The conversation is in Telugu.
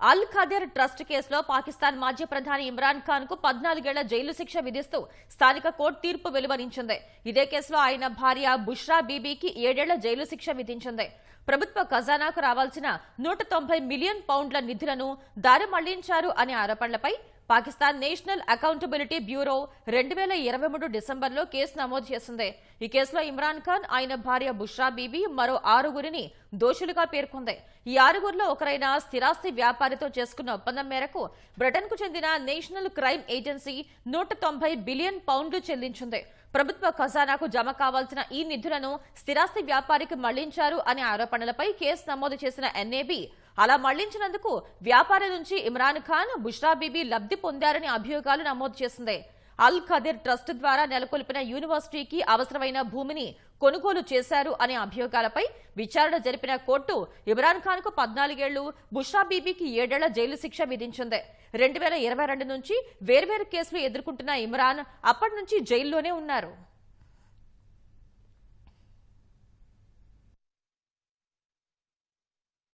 అల్ ఖదీర్ ట్రస్ట్ కేసులో పాకిస్తాన్ మాజీ ప్రధాని ఇమ్రాన్ ఖాన్కు పద్నాలుగేళ్ళ జైలు శిక్ష విధిస్తూ స్థానిక కోర్టు తీర్పు వెలువరించింది. ఇదే కేసులో ఆయన భార్య బుష్రా బీబీకి ఏడేళ్ళ జైలు శిక్ష విధించింది. ప్రభుత్వ ఖజానాకు రావాల్సిన నూట తొంభై మిలియన్ పౌండ్ల నిధులను దారి మళ్ళించారు అనే ఆరోపణలపై పాకిస్తాన్ నేషనల్ అకౌంటబిలిటీ బ్యూరో రెండు వేల ఇరవై మూడు డిసెంబర్లో కేసు నమోదు చేసింది. ఈ కేసులో ఇమ్రాన్ ఖాన్ ఆయన భార్య బుష్రా బీబీ మరో ఆరుగురిని దోషులుగా పేర్కొంది. ఈ ఆరుగురిలో ఒకరైన స్థిరాస్తి వ్యాపారితో చేసుకున్న ఒప్పందం మేరకు బ్రిటన్కు చెందిన నేషనల్ క్రైమ్ ఏజెన్సీ నూట తొంభై బిలియన్ పౌండ్లు చెల్లించింది. ప్రభుత్వ ఖజానాకు జమ కావాల్సిన ఈ నిధులను స్థిరాస్తి వ్యాపారికి మళ్ళించారు అనే ఆరోపణలపై కేసు నమోదు చేసిన ఎన్ఏబీ అలా మళ్ళించినందుకు వ్యాపారి నుంచి ఇమ్రాన్ ఖాన్ బుష్రా బీబీ లబ్ధి పొందారని అభియోగాలు నమోదు చేసింది. అల్ ఖదీర్ ట్రస్ట్ ద్వారా నెలకొల్పిన యూనివర్సిటీకి అవసరమైన భూమిని కొనుగోలు చేశారు అనే అభియోగాలపై విచారణ జరిపిన కోర్టు ఇమ్రాన్ ఖాన్కు పద్నాలుగేళ్ళు బుష్రా బీబీకి ఏడేళ్ళ జైలు శిక్ష విధించింది. రెండు వేల ఇరవై రెండు నుంచి వేర్వేరు కేసులు ఎదుర్కొంటున్న ఇమ్రాన్ అప్పటి నుంచి జైల్లోనే ఉన్నారు.